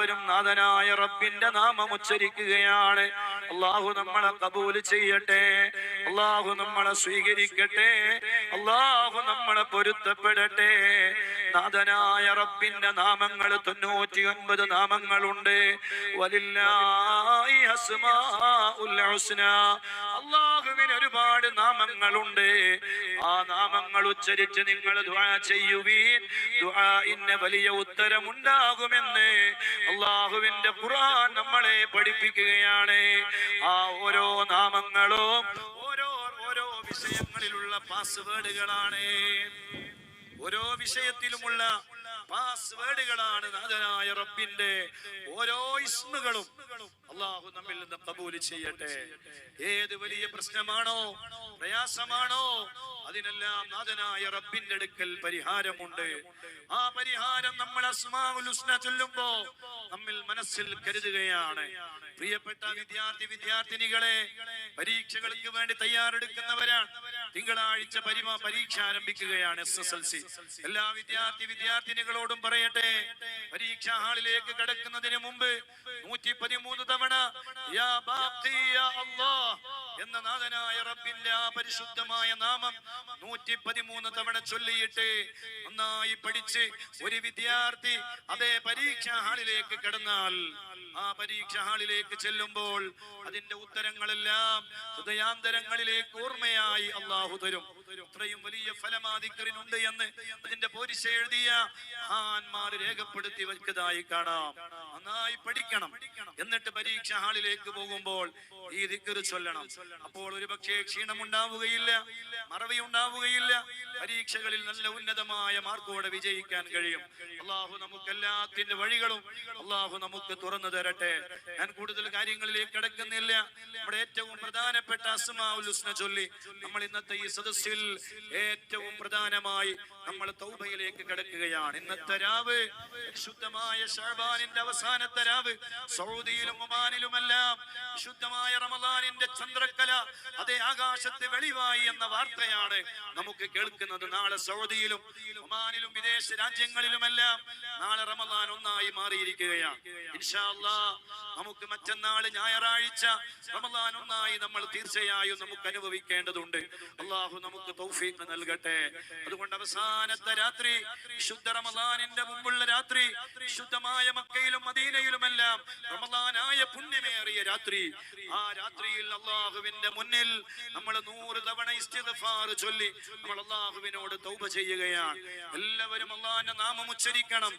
എല്ലാവരും നാഥനായ റബ്ബിന്റെ നാമം ഉച്ചരിക്കുകയാണ്. അള്ളാഹു നമ്മളെ കബൂൽ ചെയ്യട്ടെ. അള്ളാഹു നമ്മളെ സ്വീകരിക്കട്ടെ. അള്ളാഹു നമ്മളെ പൊരുത്തപ്പെടട്ടെ. നാഥനായ റബ്ബിന്റെ നാമങ്ങൾ തൊണ്ണൂറ്റി ഒൻപത് നാമങ്ങളുണ്ട് അള്ളാഹുവിന് ഒരുപാട് നാമങ്ങളുണ്ട്. ആ നാമങ്ങൾ ഉച്ചരിച്ച് നിങ്ങൾ ചെയ്യുവീൻ. ദുആഇന് വലിയ ഉത്തരമുണ്ടാകുമെന്ന് അള്ളാഹുവിന്റെ ഖുർആൻ നമ്മളെ പഠിപ്പിക്കുകയാണ്. ആ ഓരോ നാമങ്ങളും ഓരോ ഓരോ വിഷയങ്ങളിലുള്ള പാസ്വേഡുകളാണ്. ഓരോ വിഷയത്തിലുമുള്ള പാസ്വേഡുകളാണ് നാഥനായ റബ്ബിന്റെ ഓരോ ഇസ്മുകളും. അള്ളാഹു നമ്മിൽ നിന്ന് കബൂൽ ചെയ്യട്ടെ. ഏത് വലിയ പ്രശ്നമാണോ പ്രയാസമാണോ അതിനെല്ലാം നാഥനായ റബ്ബിന്റെ അടുക്കൽ പരിഹാരമുണ്ട്. ആ പരിഹാരം നമ്മൾ അസ്മാഉൽ ചൊല്ലുമ്പോ നമ്മിൽ മനസ്സിൽ കരുതുകയാണ്. പ്രിയപ്പെട്ട വിദ്യാർത്ഥി വിദ്യാർത്ഥിനികളെ പരീക്ഷകൾക്ക് വേണ്ടി തയ്യാറെടുക്കുന്നവരാണ്. തിങ്കളാഴ്ച പരിമ പരീക്ഷ ആരംഭിക്കുകയാണ് എസ് എസ് എൽ സി. എല്ലാ വിദ്യാർത്ഥി വിദ്യാർത്ഥിനികളോടും പറയട്ടെ പരീക്ഷാ ഹാളിലേക്ക് കടക്കുന്നതിന് മുമ്പ് നൂറ്റി പതിമൂന്ന് തവണ യാ യാ അല്ലാഹ് എന്ന നാഥനായ റബ്ബിന്റെ ആ പരിശുദ്ധമായ നാമം നൂറ്റി പതിമൂന്ന് തവണ ചൊല്ലിയിട്ട് നന്നായി പഠിച്ച് ഒരു വിദ്യാർത്ഥി അതേ പരീക്ഷാ ഹാളിലേക്ക് കിടന്നാൽ ആ പരീക്ഷാ ഹാളിലേക്ക് ചെല്ലുമ്പോൾ അതിന്റെ ഉത്തരങ്ങളെല്ലാം ഹൃദയാന്തരങ്ങളിലേക്ക് ഓർമ്മയായി അള്ളാഹു തരും. ഇത്രയും വലിയ ഫലമാധിക്കറിനുണ്ട് എന്ന് അതിന്റെ പോരിശ എഴുതിയ മഹാന്മാർ രേഖപ്പെടുത്തി വെച്ചതായി കാണാം. നന്നായി പഠിക്കണം. എന്നിട്ട് പരീക്ഷ ഹാളിലേക്ക് പോകുമ്പോൾ ഈ ദിക്കറ് ചൊല്ലണം. അപ്പോൾ ഒരു പക്ഷേ ക്ഷീണമുണ്ടാവുകയില്ല മറവി ഉണ്ടാവുകയില്ല പരീക്ഷകളിൽ നല്ല ഉന്നതമായ മാർക്കോടെ വിജയിക്കാൻ കഴിയും. അള്ളാഹു നമുക്ക് എല്ലാത്തിന്റെ വഴികളും അള്ളാഹു നമുക്ക് തുറന്നു തരട്ടെ. ഞാൻ കൂടുതൽ കാര്യങ്ങളിലേക്ക് കിടക്കുന്നില്ല. നമ്മുടെ ഏറ്റവും പ്രധാനപ്പെട്ട അസ്മാഉൽ ഹുസ്ന ചൊല്ലി. നമ്മൾ ഇന്നത്തെ ഈ സദസ്സിൽ ഏറ്റവും പ്രധാനമായി നമ്മൾ തൗബയിലേക്ക് കിടക്കുകയാണ്. ഇന്നത്തെ രാവ് ശുദ്ധമായ ഷാബാനിന്റെ അവസാനത്തെ രാവ്. സൗദിയിലും ഒമാനിലുമെല്ലാം ശുദ്ധമായ റമദാനിന്റെ ചന്ദ്രക്കല അതേ ആകാശത്തെ വെളിവായി എന്ന വാർത്തയാണ് നമുക്ക് കേൾക്കുന്നത്. നാളെ സൗദിയിലും ഒമാനിലും വിദേശ രാജ്യങ്ങളിലുമെല്ലാം നാളെ റമദാൻ ഒന്നായി മാറിയിരിക്കുകയാണ്. നമുക്ക് മറ്റന്നാൾ ഞായറാഴ്ച റമദാൻ ഒന്നായി നമ്മൾ തീർച്ചയായും നമുക്ക് അനുഭവിക്കേണ്ടതുണ്ട്. അള്ളാഹു നമുക്ക് തൗഫീഖ് നൽകട്ടെ. അതുകൊണ്ട് അവസാനത്തെ രാത്രി ശുദ്ധ റമദാനിന്റെ മുമ്പുള്ള രാത്രി ശുദ്ധമായ മക്കയിലും മദീനയിലും എല്ലാം റമദാനായ പുണ്യമേറിയ രാത്രി. ആ രാത്രിയിൽ അള്ളാഹുവിന്റെ മുന്നിൽ നമ്മൾ നൂറ് തവണ ഇസ്തിഗ്ഫാർ ചൊല്ലി നമ്മൾ അള്ളാഹുവിനോട് തൗബ ചെയ്യുകയാണ്. എല്ലാവരും അള്ളാഹിന്റെ നാമം ഉച്ചരിക്കണം.